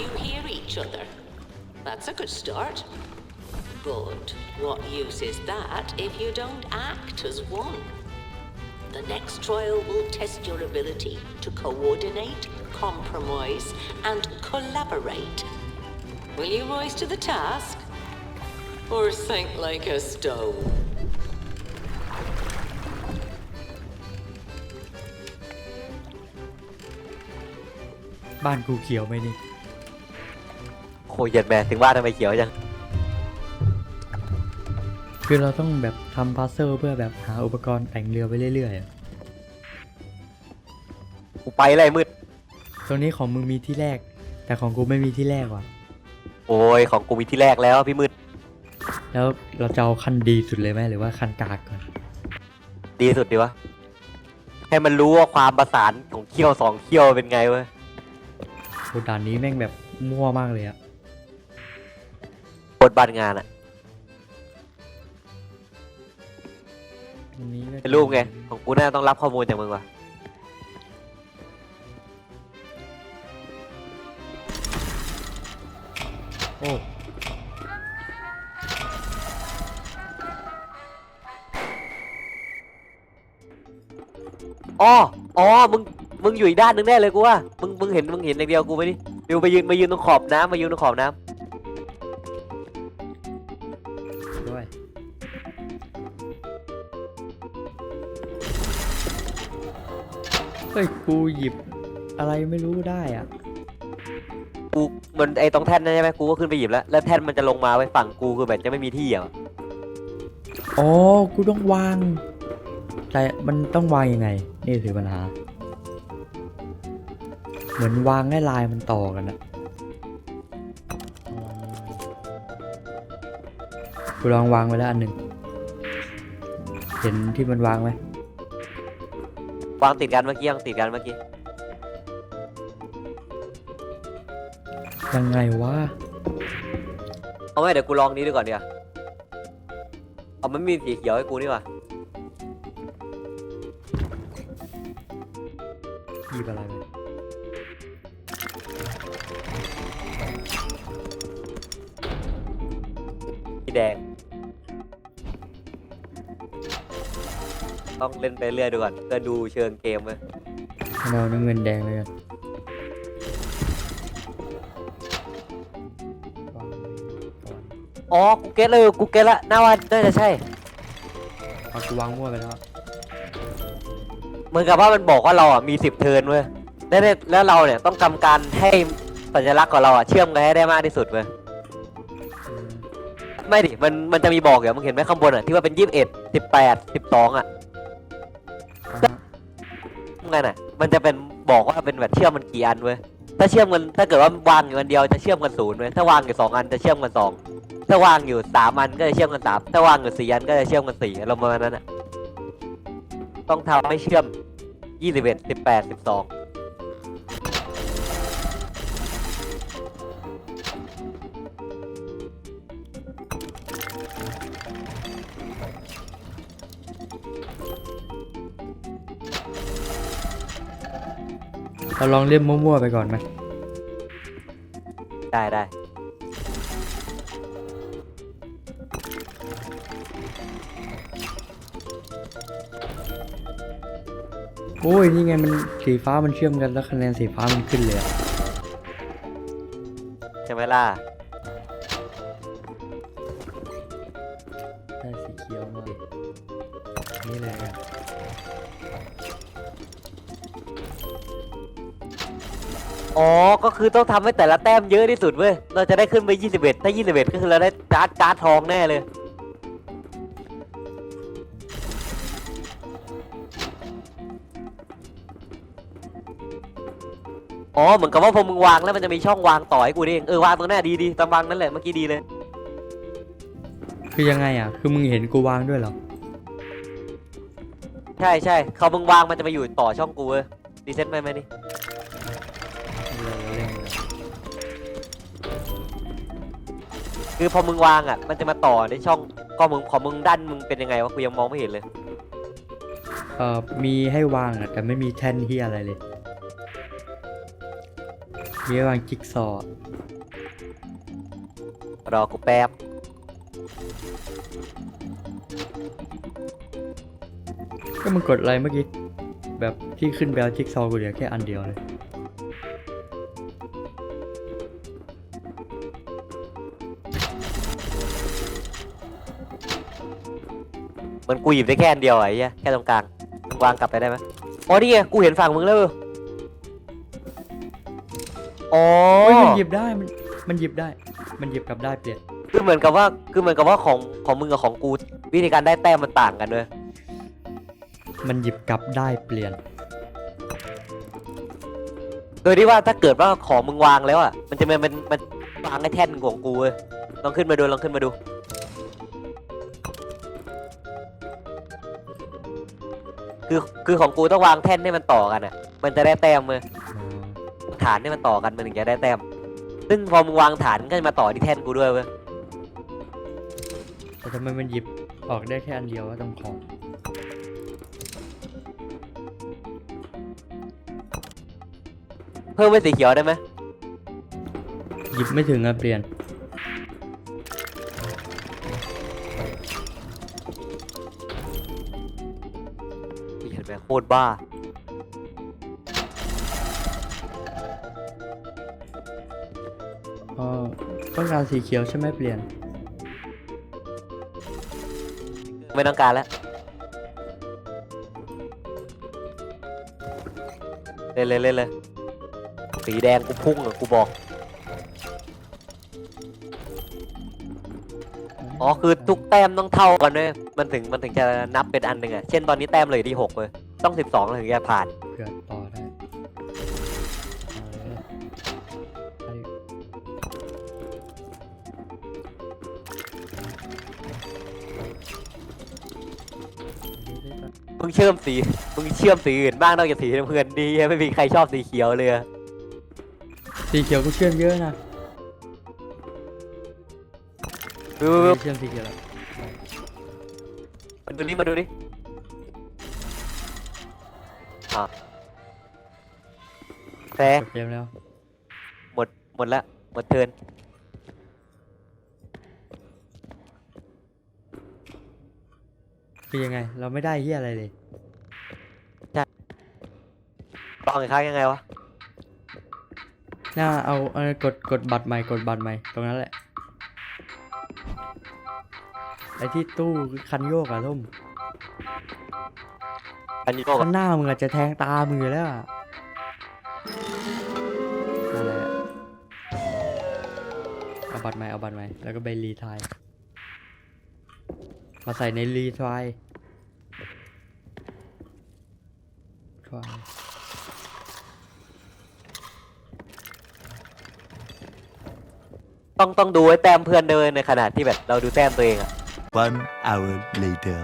you hear each other. That's a good start. But what use is that if you don't act as one? The next trial will test your ability to coordinate, compromise, and collaborate. Will you rise to the task? Or sink like a stone? Bàn mày เหย็ดแม่ถึงว่าทำไมเขียวจัง คือเราต้องแบบทำพัซเซิลเพื่อแบบหาอุปกรณ์แต่งเรือไปเรื่อยๆอะกูไปเลยมืด ตรงนี้ของมึงมีที่แรก แต่ของกูไม่มีที่แรกว่ะ โอ้ยของกูมีที่แรกแล้วพี่มืด แล้วเราจะเอาคันดีสุดเลยไหมหรือว่าคันกากก่อน ดีสุดดีวะ ให้มันรู้ว่าความประสานของเขี้ยวสองเขี้ยวเป็นไงเว้ย โหด่านนี้แม่งแบบมั่วมากเลยอะ บทบาทงานอะตรงนี้ก็เป็นรูปไง ของกูน่าต้องรับข้อมูลจากมึงว่ะโอ้อ๋ออ๋อ มึง มึงอยู่อีกด้านหนึงแน่เลยกูว่า มึง มึงเห็น มึงเห็นอย่างเดียวกูไหมดิดิวไปยืน มายืนตรงขอบน้ำมายืนตรงขอบน้ด้ เฮ้ยกูหยิบอะไรไม่รู้ได้อะำกูมันไอ้ตรงแท่นนั่นใช่ไหมกูก็ขึ้นไปหยิบแล้ว แล้วแท่นมันจะลงมาไว้ฝั่งกูคือแบบจะไม่มีที่อะอ๋อ กูต้องวาง แต่มันต้องวางยังไง นี่คือปัญหา เหมือนวางให้ลายมันต่อกันอะกูลองวางไว้แล้วอันหนึ่งเห็นที่มันวางไหม วางติดกันเมื่อกี้ยังติดกันเมื่อกี้ยังไงวะเอาไว้เดี๋ยวกูลองนี้ดูก่อนเดี๋ยวาเอามันมีสีเขียวให้กูนี่ว่ะหยิบอะไรไปสีแดง ต้องเล่นไปเรื่อยดูก่อนเพื่อดูเชิงเกมเว้ยเราน้ำเงินแดงเลยกันวางก่อนอ๋อ กูเก็ตเลยกูเก็ตละน่าว่าน่าจะใช่ เอากูวางมั่วไปแล้วเหมือนกับว่ามันบอกว่าเราอะมีสิบเทิร์นเว้ยแล้วเนี่ยแล้วเราเนี่ยต้องทำการให้สัญลักษณ์ของเราอะเชื่อมกันให้ได้มากที่สุดเว้ยอืมไม่ดิ มันมันจะมีบอกอยู่มึงเห็นไหมข้างบนอะที่ว่าเป็นยี่สิบเอ็ดสิบแปดสิบสองอะอ่าฮะ กัน่ะ มันจะเป็นบอกว่าเป็นแบบเชื่อมมันกี่อันเว้ยถ้าเชื่อมกันถ้าเกิดว่าวางอยู่อันเดียวจะเชื่อมกันศูนย์เว้ยถ้าวางอยู่สองอันจะเชื่อมกันสองถ้าวางอยู่สามอันก็จะเชื่อมกันสามถ้าวางอยู่สี่อันก็จะเชื่อมกันสี่เราประมาณนั้นอะต้องทำให้เชื่อมยี่สิบเอ็ดสิบแปดสิบสอง เราลองเล่นมั่วๆไปก่อนไหมได้ได้โอ้ยนี่ไงมันสีฟ้ามันเชื่อมกันแล้วคะแนนสีฟ้ามันขึ้นเลยอะใช่ไหมล่ะ อ๋อ ก็คือต้องทำให้แต่ละแต้มเยอะที่สุดเว้ย เราจะได้ขึ้นไป 21 ถ้า 21 ก็คือเราได้การ์ดการ์ดทองแน่เลย อ๋อ เหมือนกับว่าพอมึงวางแล้วมันจะมีช่องวางต่อให้กูนี่เอง เออ วางตรงหน้าดีดีตำวางนั่นแหละเมื่อกี้ดีเลย คือยังไงอะ คือมึงเห็นกูวางด้วยเหรอ ใช่ใช่เขามึงวางมันจะไปอยู่ต่อช่องกูเว้ยรีเซ็ตไหมไหมนี่ คือพอมึงวางอะ มันจะมาต่อในช่องก็มึงของมึงด้านมึงเป็นยังไงวะกูยังมองไม่เห็นเลย เอ่อมีให้วางอะแต่ไม่มีแท่นที่อะไรเลย มีวางจิ๊กซอว์ รอกูแป๊บ ก็มึงกดอะไรเมื่อกี้ แบบที่ขึ้นแบลจิ๊กซอว์กูเหลือแค่อันเดียวเลย มันกูหยิบได้แค่อันเดียวอะไอ้เหี้ยแค่ตรงกลางมึงวางกลับไปได้ไหมอ๋อนี่ไงกูเห็นฝั่งมึงแล้วเอออ๋อโอ้ยมันหยิบได้มันมันหยิบได้ มันหยิบกลับได้เปลี่ยนคือเหมือนกับว่าคือเหมือนกับว่าของของมึงกับของกูวิธีการได้แต้มมันต่างกันเลยมันหยิบกลับได้เปลี่ยน โดยที่ว่าถ้าเกิดว่าของมึงวางแล้วอะมันจะมันมันมันวางไอ้แท่นของกูเว้ยลองขึ้นมาดูลองขึ้นมาดู คือคือของกูต้องวางแท่นให้มันต่อกันอะ มันจะได้แต้มเลยฐานให้มันต่อกันมันถึงจะได้แต้ม ซึ่งพอมึงวางฐานก็จะมาต่อที่แท่นกูด้วยเว้ยแต่ทำไมมันหยิบออกได้แค่อันเดียวว่าต้องของเพิ่มเป็นสีเขียวได้ไหมหยิบไม่ถึงอะเปลี่ยน เห็นไหมโคตรบ้า อ๋อต้องการสีเขียวใช่ไหมเปลี่ยน ไม่ต้องการแล้วเล่นเลยเล่นเลยสีแดงกูพุ่งอะกูบอก อ๋อคือทุกแต้มต้องเท่ากันด้วยมันถึงมันถึงจะนับเป็นอันหนึ่งอะเช่นตอนนี้แต้มเหลยที่หกเลยต้องสิบสองถึงจะผ่านเผื่อต่อได้เอาเลยเอาดิมึงเชื่อมสีมึงเชื่อมสีอื่นบ้างนอกจากสีน้ำเงินดีไม่มีใครชอบสีเขียวเลยอะสีเขียวกูเชื่อมเยอะนะ ดูดูดูเชื่อมสีเขียวแล้วมาดูนี่มาดูนี่อะแฟจบเกมแล้วหมดหมดละหมดเทิร์นคือยังไง เราไม่ได้เฮียอะไรเลย ลองอีกครั้งยังไงวะน่าเอาเอากดกดบัตรใหม่กดบัตรใหม่ตรงนั้นแหละ ไอ้ที่ตู้คันโยกอะท่มอันนี้ก็ข้างหน้ามึงอาจจะแทงตามือยู่แล้วอะอะไรอะเอาบัตรใหม่เอาบัตรใหม่แล้วก็ไปรีทายมาใส่ในรีทายทายต้องต้องดูไอ้แต้มเพื่อนเดินในขณะที่แบบเราดูแต้มตัวเองอะ One hour later.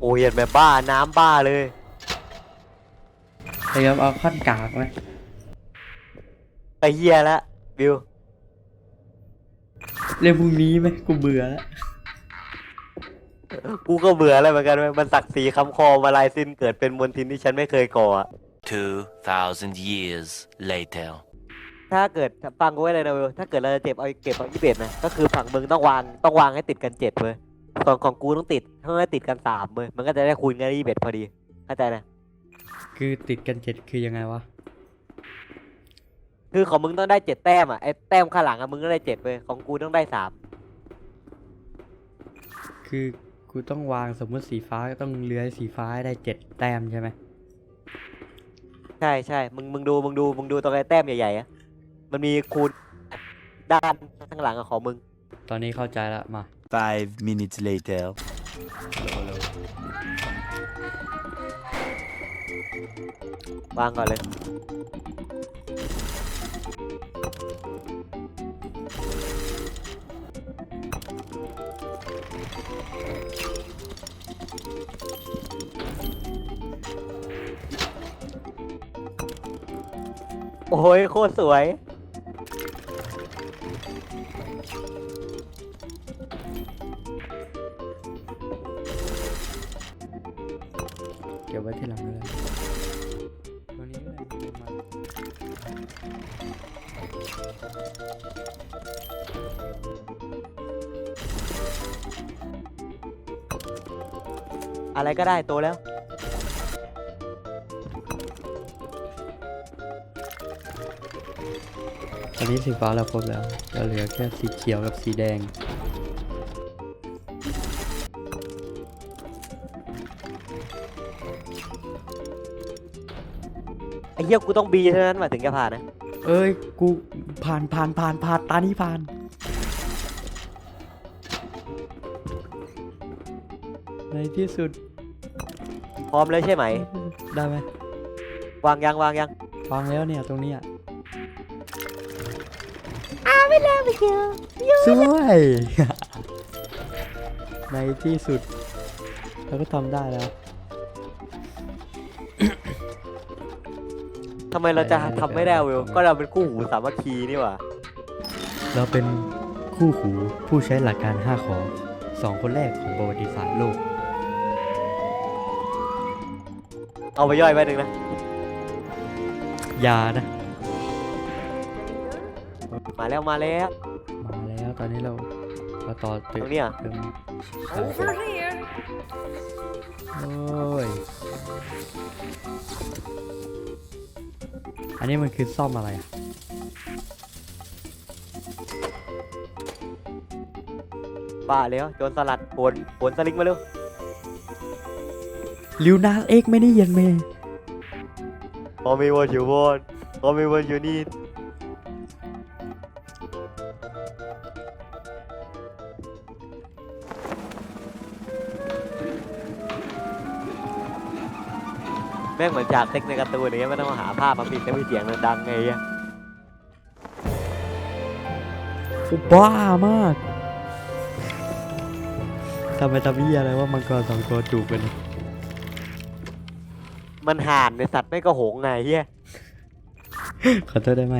โอ้ยเห็นแบบบ้าน้ำบ้าเลยพยายามเอาขั้นกากไหมไอ้เหี้ยละ บิวเรื่องพรุ่งนี้ไหมกูเบื่อแล้ว กูก็เบื่อแล้วเหมือนกันเว้ยมันสักสีคำคอมาลายสิ้นเกิดเป็นมนทินที่ฉันไม่เคยก่ออะ2,000 years later. ถ้าเกิดฟังกูไว้เลยนะเว้ยถ้าเกิดเราจะเจ็บเอาเก็บเอายี่สิบเอ็ดนะก็คือฝั่งมึงต้องวางต้องวางให้ติดกันเจ็ดเว้ยส่วนของกูต้องติดถ้าไม่ติดกันสามเว้ยมันก็จะได้คูณกันยี่สิบเอ็ดพอดีเข้าใจนะ คือติดกันเจ็ดคือยังไงวะ คือของมึงต้องได้เจ็ดแต้มอะไอ้แต้มข้างหลังอะมึงก็ได้เจ็ดเว้ยของกูต้องได้สามคือ กูต้องวางสมมติสีฟ้าก็ต้องเลื้อยสีฟ้าให้ได้เจ็ดแต้มใช่ไหมใช่ใช่มึงมึงดูมึงดูมึงดูตรงไอ้แต้มใหญ่ๆอะมันมีคูณด้านข้างหลังอะของมึง ตอนนี้เข้าใจละมา Five minutes later. วางก่อนเลย โอ้ยโคตรสวย เก็บไว้ที่หลังเลยตัวนี้เลยมันอะไรก็ได้โตแล้ว อนนี้สีฟ้าเราครบแล้วเราเหลือแค่สีเขียวกับสีแดง ไอ้เหี้ยกูต้องบีเท่านั้นมาถึงจะผ่านนะ เอ้ย กูผ่านผ่านผ่านผ่านตานี้ผ่าน ในที่สุดพร้อมเลยใช่ไหม ได้ไหมวางยังวางยัง วางแล้วเนี่ยตรงนี้อะ สวย ในที่สุดเราก็ทำได้แล้ว ทำไมเราจะได้ได้ทำไม่ได้ได้เวลได้ก็เราเป็นคู่หูสามัคคีนี่หว่า เราเป็นคู่หูผู้ใช้หลักการ 5 ขอสองคนแรกของประวัติศาสตร์โลก เอาไปย่อยไว้หนึ่งนะอยานะ มาแล้วมาแล้ว มาแล้วตอนนี้เราเราต่อตึตรงนี้เหรอเติมใช่ Over here. โอ้ย อันนี้มันคือซ่อมอะไรอะบ้าแล้วโจรสลัดผลผลสลิงมาเร็วลิวนาสเอ็กไม่ได้เย็นเมย์พอมีวันอยู่บนพอมีวันอยู่นี่ ม่งเหมือนฉากเต็กในการ์ตูนอย่างเงี้ยไม่ต้องมาหาภาพมาปิดแล้วมีเสียงดังๆไงเงี้ยโอ้บ้ามากทำไมทำพี่อะไรว่ามังกรสองตัวจูบกันเนี่ยมันห่านในสัตว์ไม่ก็หงส์ไงเฮียขอโทษได้ไหม